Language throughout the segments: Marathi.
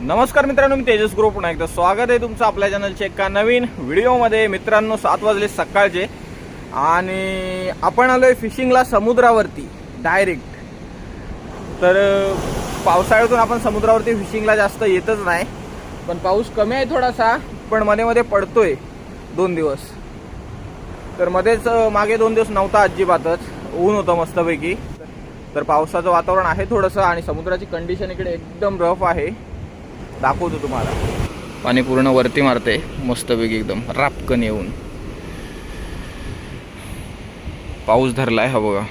नमस्कार मित्रांनो मी तेजस ग्रुप पुन्हा एकदा स्वागत आहे तुमचं आपल्या चॅनलच्या एका नवीन व्हिडिओमध्ये. मित्रांनो सात वाजले सकाळचे आणि आपण आलोय फिशिंगला समुद्रावरती डायरेक्ट तर पावसाळ्यातून आपण समुद्रावरती फिशिंगला जास्त येतच नाही. पण पाऊस कमी आहे थोडासा पण मध्ये मध्ये पडतोय दोन दिवस. तर मध्येच मागे दोन दिवस नव्हता अजिबातच. ऊन होतं मस्तपैकी. तर पावसाचं वातावरण आहे थोडंसं आणि समुद्राची कंडिशन इकडे एकदम रफ आहे. दाखवतो तुम्हाला. पाणी पूर्ण वरती मारते मस्तपैकी एकदम रापकन येऊन. पाऊस धरलाय हा बघा.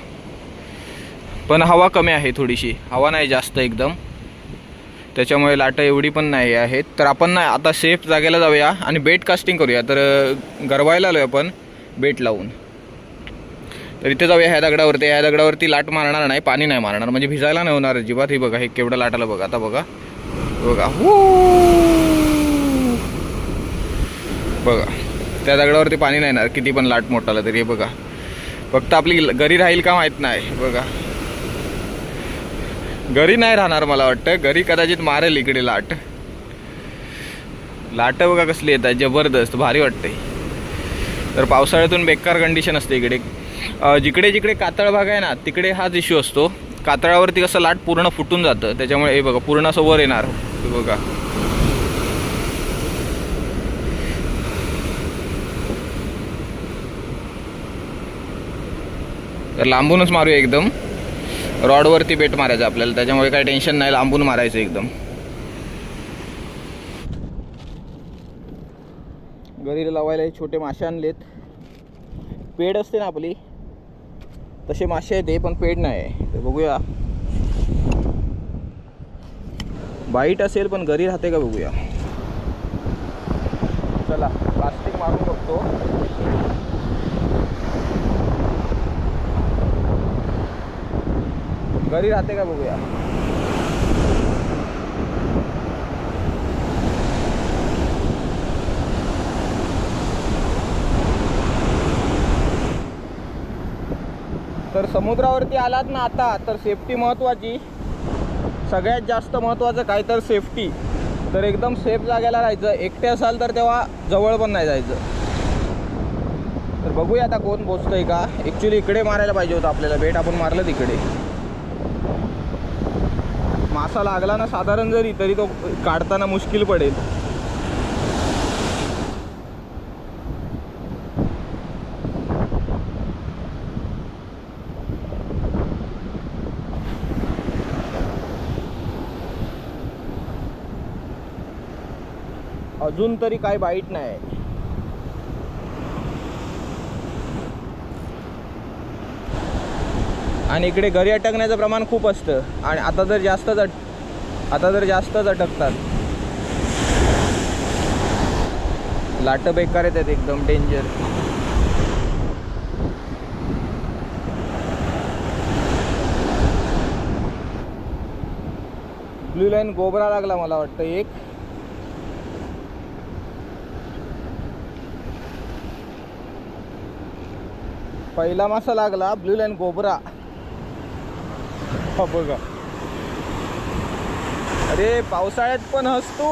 पण हवा कमी आहे थोडीशी. हवा नाही जास्त एकदम. त्याच्यामुळे लाटा एवढी पण नाही आहेत. तर आपण ना आता सेफ जागेला जाऊया आणि बेट कास्टिंग करूया. तर गरवायला आलोय आपण बेट लावून. तर इथे जाऊया ह्या दगडावरती. ह्या दगडावरती लाट मारणार नाही पाणी नाही मारणार. म्हणजे भिजायला नाही होणार अजिबात. ही बघा हे केवढं लाटाला बघा. आता बघा. बघा. हो बघा. त्या दगडावरती पाणी नाही येणार किती पण लाट मोठाला तरी हे बघा. फक्त आपली घरी राहील का माहीत नाही. बघा. घरी नाही राहणार मला वाटतं. घरी कदाचित मारेल इकडे लाट. लाट बघा कसली येतात. जबरदस्त. भारी वाटते तर पावसाळ्यातून बेकार कंडिशन असते इकडे. जिकडे जिकडे कातळ भाग आहे ना तिकडे हाच इश्यू असतो. कातळावरती कसं लाट पूर्ण फुटून जातं त्याच्यामुळे हे बघा पूर्ण असं वर येणार. हे बघा. तर लांबूनच मारूया एकदम. रॉडवरती बेट मारायचं आपल्याला त्याच्यामुळे काही टेन्शन नाही लांबून मारायचं एकदम. घरी लावायला छोटे मासे आणलेत. पेड असते ना आपली तसे मासे आहेत ते पण पेड नाही. आहे तर बघूया. बाईट असेल पण घरी राहते का बघूया. चला प्लास्टिक मारून बघतो. घरी राहते का बघूया. तर समुद्रावरती आलात ना आता तर सेफ्टी महत्त्वाची सगळ्यात जास्त महत्त्वाचं काय तर सेफ्टी तर एकदम सेफ जागेला राहायचं. एकटे असाल तर तेव्हा जवळ पण नाही जायचं. तर बघूया आता कोण पोचतंय का. ॲक्च्युली इकडे मारायला पाहिजे होतं आपल्याला. बेट आपण मारलं तिकडे. मासा लागला ना साधारण जरी तरी तो काढताना मुश्किल पडेल. अजून तरी काय बाईट नाही. आणि इकडे घरी अटकण्याचं प्रमाण खूप असतं. आणि आता जर जास्तच अट आता जर जास्तच अटकतात लाट बेकार येतात एकदम डेंजर ब्लू लाईन गोबरा लागला मला वाटतं एक. पहिला मासा लागला ब्लू लाईन गोबरा हा बघा. अरे पावसाळ्यात पण हसतो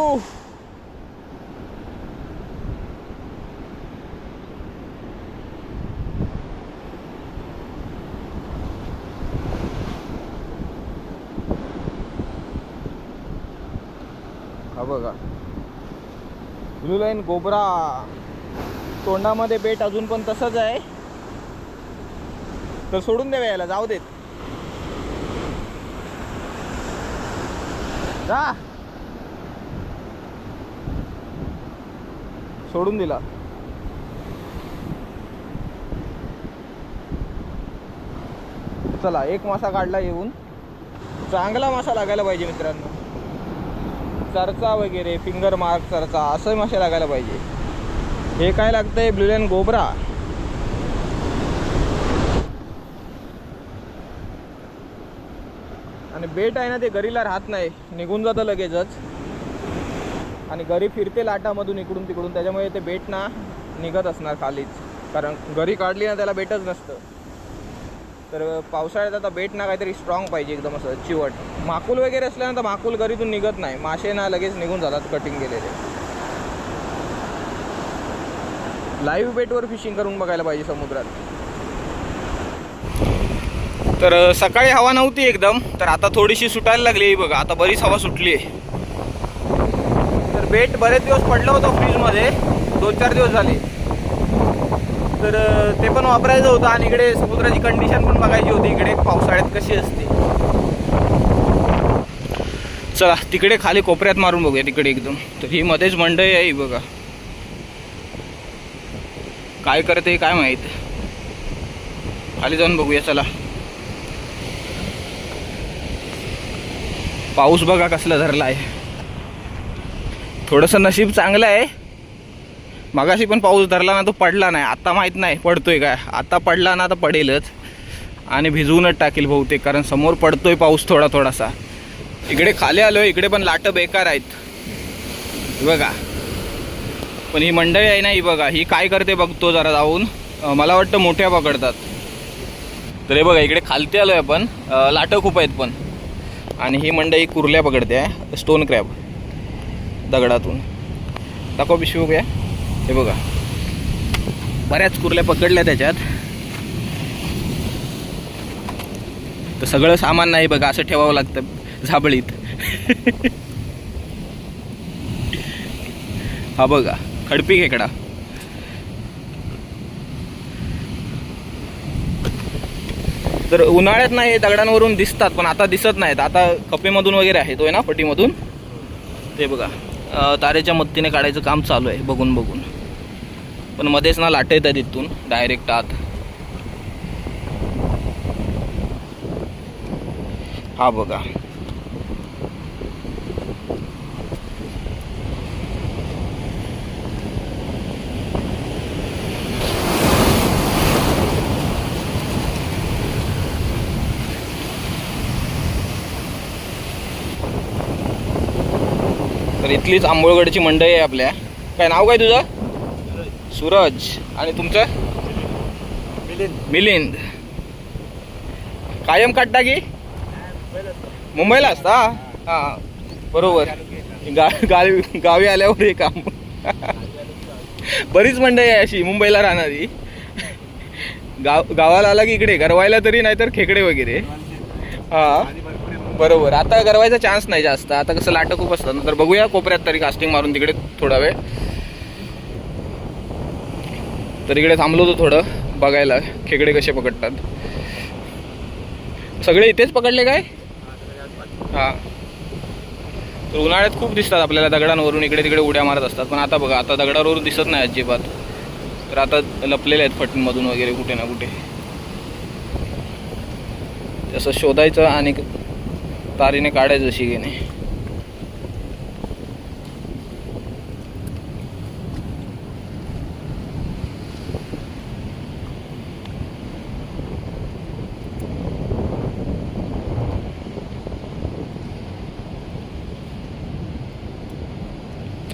हा बघा. ब्लू लाईन गोबरा तोंडामध्ये बेट अजून पण तसंच आहे. तर सोडून द्यावे याला जाऊ देत. जा. सोडून दिला. चला एक मासा काढला येऊन. चांगला मासा लागायला पाहिजे मित्रांनो. चरचा वगैरे फिंगर मार्क चरचा असं मासे लागायला पाहिजे. हे काय लागतंय? ब्ल्युलेन गोबरा आणि बेट आहे ना ते गरीला राहत नाही. निघून जातं लगेचच. आणि गरी फिरते लाटामधून इकडून तिकडून. त्याच्यामुळे ते बेट ना निघत असणार खालीच. कारण गरी काढली ना त्याला बेटच नसतं. तर पावसाळ्यात आता बेट ना काहीतरी स्ट्रॉंग पाहिजे एकदम असं चिवट. माकूल वगैरे असल्यानंतर माकूल घरीतून निघत नाही. मासे ना लगेच निघून जातात कटिंग केलेले. लाईव्ह बेटवर फिशिंग करून बघायला पाहिजे समुद्रात. तर सकाळी हवा नव्हती एकदम तर आता थोडीशी सुटायला लागली ही बघा. आता बरीच हवा सुटली आहे. तर बेट बरेच दिवस पडलं होतं फ्रीजमध्ये. दोन चार दिवस झाले. तर ते पण वापरायचं होतं आणि इकडे समुद्राची कंडिशन पण बघायची होती. इकडे पावसाळ्यात कशी असते. चला तिकडे खाली कोपऱ्यात मारून बघूया तिकडे एकदम. तर ही मध्येच मंडई आहे ही बघा. काय करते काय माहीत. खाली जाऊन बघूया चला. पाऊस बघा कसला धरला आहे थोडंसं नशीब चांगलं आहे. मगाशी पण पाऊस धरला ना तो पडला नाही. आता माहीत नाही पडतोय काय आता पडला ना तर पडेलच. आणि भिजवूनच टाकेल बहुतेक कारण समोर पडतोय पाऊस थोडा थोडासा. इकडे खाली आलो इकडे पण लाटं बेकार आहेत. बघा. पण ही मंडळी आहे ना ही बघा ही काय करते बघतो जरा जाऊन. मला वाटतं मोठ्या पकडतात. तर हे बघा इकडे खालती आलोय आपण. लाटं खूप आहेत पण. आणि ही मंडई कुर्ल्या पकडते आहे स्टोन क्रॅब दगडातून. दाखव पिशवी बघूया. हे बघा. बऱ्याच कुर्ल्या पकडल्या त्याच्यात. तर सगळं सामान नाही बघा असं ठेवावं लागतं झाबळीत. हा बघा खडपी खेकडा. तर उन्हाळ्यात नाही हे दगडांवरून दिसतात पण आता दिसत नाहीत. आता कपेमधून वगैरे आहे तो आहे ना पटीमधून ते बघा. तारेच्या मदतीने काढायचं काम चालू आहे बघून बघून. पण मध्येच ना लाट येतात आहे तिथून डायरेक्ट आत. हा बघा. तर इथलीच आंबोळगडची मंडई आहे आपल्या. काय नाव काय तुझं? सूरज. आणि तुमचं? मिलिंद. कायम काढता की? मुंबईला असता? हा बरोबर. गा गावी गावी आल्यावर हे काम. बरीच मंडई आहे अशी मुंबईला राहणारी. गाव गावाला आला की इकडे गरवायला तरी नाहीतर खेकडे वगैरे. हा. बरोबर. आता गरवायचा चान्स नाही जास्त. आता कसं लाटं खूप असतात ना. तर बघूया कोपऱ्यात तरी कास्टिंग मारून तिकडे थोडा वेळ. तर इकडे थांबलो होतो थोडं बघायला. खेकडे कसे पकडतात. सगळे इथेच पकडले काय? हा. तर उन्हाळ्यात खूप दिसतात आपल्याला दगडांवरून. इकडे तिकडे उड्या मारत असतात. पण आता बघा आता दगडावरून दिसत नाही अजिबात. तर आता लपलेले आहेत फटींमधून वगैरे कुठे ना कुठे. तसं शोधायचं आणि तारीने काढायचं शिगेने.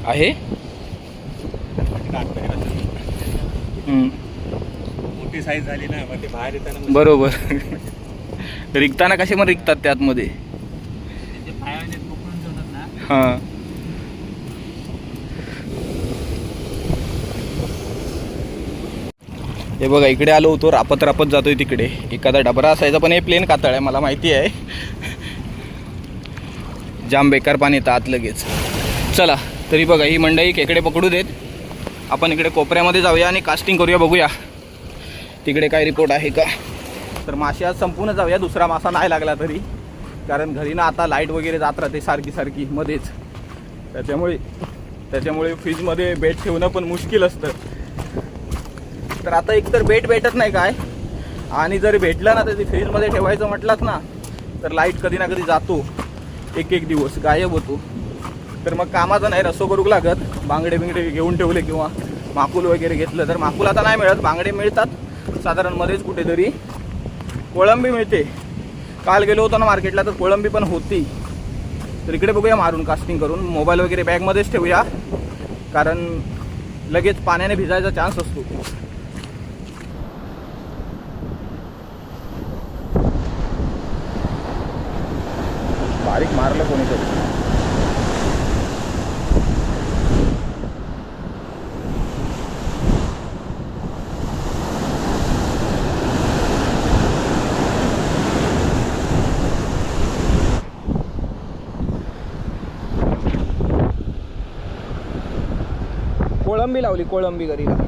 आहे? मोठी साईज झाली ना मग ते बाहेर येताना बरोबर. रिकताना कसे मग रिकतात ते हां. हे बघा इकडे आलो होतो रापत रापत जातोय तिकडे. एखादा डबरा असायचा पण हे प्लेन कातळ आहे मला माहिती आहे. जाम बेकार पाणी येतं आत लगेच. चला तरी बघा ही मंडई केकडे पकडू देत. आपण इकडे कोपऱ्यामध्ये जाऊया आणि कास्टिंग करूया बघूया. तिकडे काय रिपोर्ट आहे का? तर मासे आज संपूर्ण जाऊया दुसरा मासा नाही लागला तरी. कारण घरी ना आता लाइट वगैरे जात राहते सारखी सारखी मध्येच. त्याच्यामुळे त्याच्यामुळे फ्रीजमध्ये बेट ठेवणं पण मुश्किल असतं. तर आता एकतर बेट भेटत नाही काय? आणि जर भेटलं ना तर ते फ्रीजमध्ये ठेवायचं म्हटलात ना तर लाइट कधी ना कधी जातो. एक एक दिवस गायब होतो. तर मग कामाचं नाही रसो करूक लागत. बांगडे बिंगडे घेऊन ठेवले किंवा माकुल वगैरे घेतलं तर माकुल आता नाही मिळत. बांगडे मिळतात. साधारण मध्येच कुठेतरी. कोळंबी मिळते. काल गेलो होतो ना मार्केटला तर कोळंबी पण होती. तर इकडे बघूया मारून कास्टिंग करून. मोबाईल वगैरे बॅगमध्येच ठेवूया. कारण लगेच पाण्याने भिजायचा चान्स असतो. बारीक मारलं कोणीतरी. लावली कोळंबी घरीला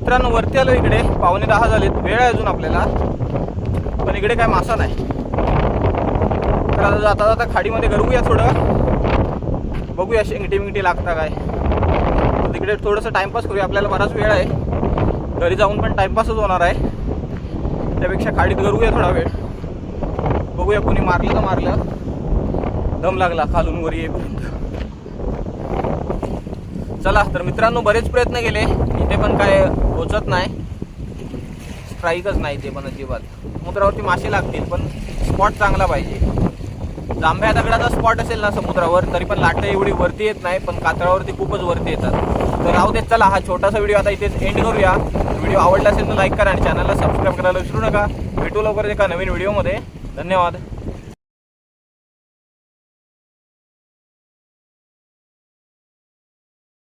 मित्रांनो वरती आलो इकडे. पावणे दहा झालेत. वेळ आहे अजून आपल्याला. पण इकडे काय मासा नाही. तर आता जाता जाता खाडीमध्ये गरवूया थोडं. बघूया शेंगटी मिंगटी लागता काय. तिकडे थोडंसं टाइमपास करूया. आपल्याला बराच वेळ आहे. घरी जाऊन पण टाइमपासच होणार आहे. त्यापेक्षा खाडीत गरवूया थोडा वेळ. बघूया कोणी मारलं तर मारलं. दम लागला खालून वर येईपर्यंत. चला तर मित्रांनो बरेच प्रयत्न केले. इथे पण काय पोचत नाही. स्ट्राईकच नाही ते पण अजिबात. समुद्रावरती मासे लागतील पण स्पॉट चांगला पाहिजे. जांभ्या दगडाचा स्पॉट असेल ना समुद्रावर तरी पण लाटं एवढी वरती येत नाही पण कातळावरती खूपच वरती येतात. तर राहू देत चला हा छोटासा व्हिडिओ आता इथेच एंड करूया. व्हिडिओ आवडला असेल तर लाईक करा आणि चॅनलला सबस्क्राईब करायला विसरू नका. भेटू लवकर एका नवीन व्हिडिओमध्ये धन्यवाद.